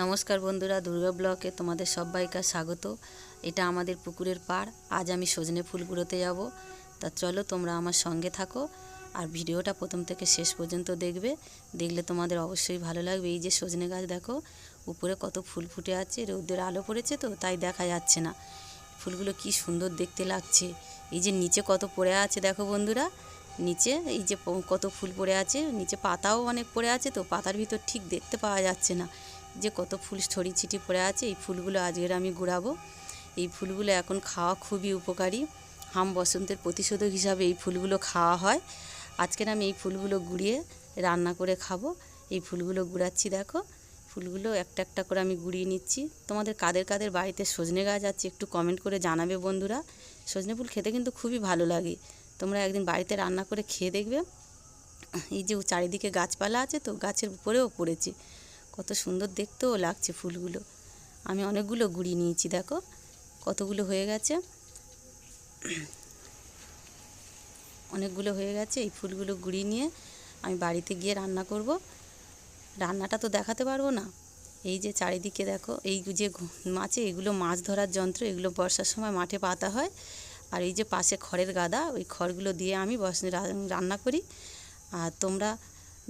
নমস্কার বন্ধুরা, দুর্গা ব্লকে তোমাদের সবাইকে স্বাগত। এটা আমাদের পুকুরের পাড়। আজ আমি সজনে ফুল কুড়োতে যাব। তা চলো তোমরা আমার সঙ্গে থাকো আর ভিডিওটা প্রথম থেকে শেষ পর্যন্ত দেখবে। দেখলে তোমাদের অবশ্যই ভালো লাগবে। এই যে সজনে গাছ দেখো, উপরে কত ফুল ফুটে আছে। রৌদ্রের আলো পড়েছে তো, তাই দেখা যাচ্ছে না। ফুলগুলো কি সুন্দর দেখতে লাগছে। এই যে নিচে কত পড়ে আছে দেখো বন্ধুরা। নিচে এই যে কত ফুল পড়ে আছে। নিচে পাতাও অনেক পড়ে আছে তো, পাতার ভিতর ঠিক দেখতে পাওয়া যাচ্ছে না। যে কত ফুল ছড়ি ছিটি পড়ে আছে, এই ফুলগুলো আজকের আমি গুড়াবো। এই ফুলগুলো এখন খাওয়া খুবই উপকারী। হাম বসন্তের প্রতিষেধক হিসাবে এই ফুলগুলো খাওয়া হয়। আজকের আমি এই ফুলগুলো গুঁড়িয়ে রান্না করে খাব। এই ফুলগুলো গুড়াচ্ছি দেখো। ফুলগুলো একটা একটা করে আমি গুঁড়িয়ে নিচ্ছি। তোমাদের কাদের কাদের বাড়িতে সজনে গাছ আছে একটু কমেন্ট করে জানাবে বন্ধুরা। সজনে ফুল খেতে কিন্তু খুবই ভালো লাগে। তোমরা একদিন বাড়িতে রান্না করে খেয়ে দেখবে। এই যে চারিদিকে গাছপালা আছে তো গাছের উপরেও পড়েছে। কত সুন্দর দেখতেও লাগছে ফুলগুলো। আমি অনেকগুলো গুড়ি নিয়েছি, দেখো। কতগুলো হয়ে গেছে? অনেকগুলো হয়ে গেছে, এই ফুলগুলো গুড়ি নিয়ে আমি বাড়িতে গিয়ে রান্না করব। রান্নাটা তো দেখাতে পারব না। এই যে চারিদিকে দেখো, এই যে মাছে এগুলো মাছ ধরার যন্ত্র, এগুলো বর্ষার সময় মাঠে পাতা হয়। আর এই যে পাশে খড়ের গাদা, ওই খড়গুলো দিয়ে আমি রান্না করি। আর তোমরা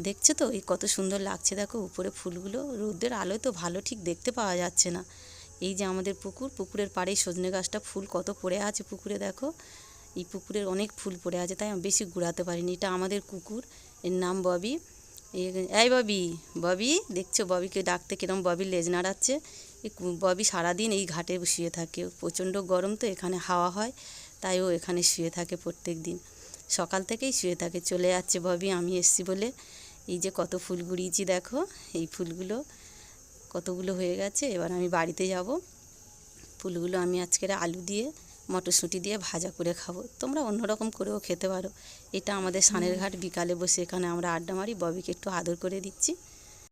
দেখছ তো? এই কত সুন্দর লাগছে দেখো, উপরে ফুলগুলো। রোদের আলোয় তো ভালো, ঠিক দেখতে পাওয়া যাচ্ছে না। এই যে আমাদের পুকুর, পুকুরের পাড়েই সজনে গাছটা ফুল কত পড়ে আছে পুকুরে দেখো। এই পুকুরের অনেক ফুল পড়ে আছে, তাই আমি বেশি ঘুরাতে পারিনি। এটা আমাদের কুকুর, এর নাম ববি। এই ববি ববি, দেখছ ববিকে ডাকতে কিরম ববি লেজ নাড়াচ্ছে। এই ববি সারাদিন এই ঘাটে শুয়ে থাকে। প্রচণ্ড গরম তো এখানে হাওয়া হয়, তাই ও এখানে শুয়ে থাকে প্রত্যেক দিন সকাল থেকেই শুয়ে থাকে। চলে যাচ্ছে ববি, আমি এসছি বলে। এই যে কত ফুল গুড়িয়েছি দেখো এই ফুলগুলো কতগুলো হয়ে গেছে। এবার আমি বাড়িতে যাব। ফুলগুলো আমি আজকের আলু দিয়ে মটরশুঁটি দিয়ে ভাজা করে খাব। তোমরা অন্যরকম করেও খেতে পারো। এটা আমাদের সানের ঘাট বিকালে বসে এখানে আমরা আড্ডা মারি ববিকে একটু আদর করে দিচ্ছি।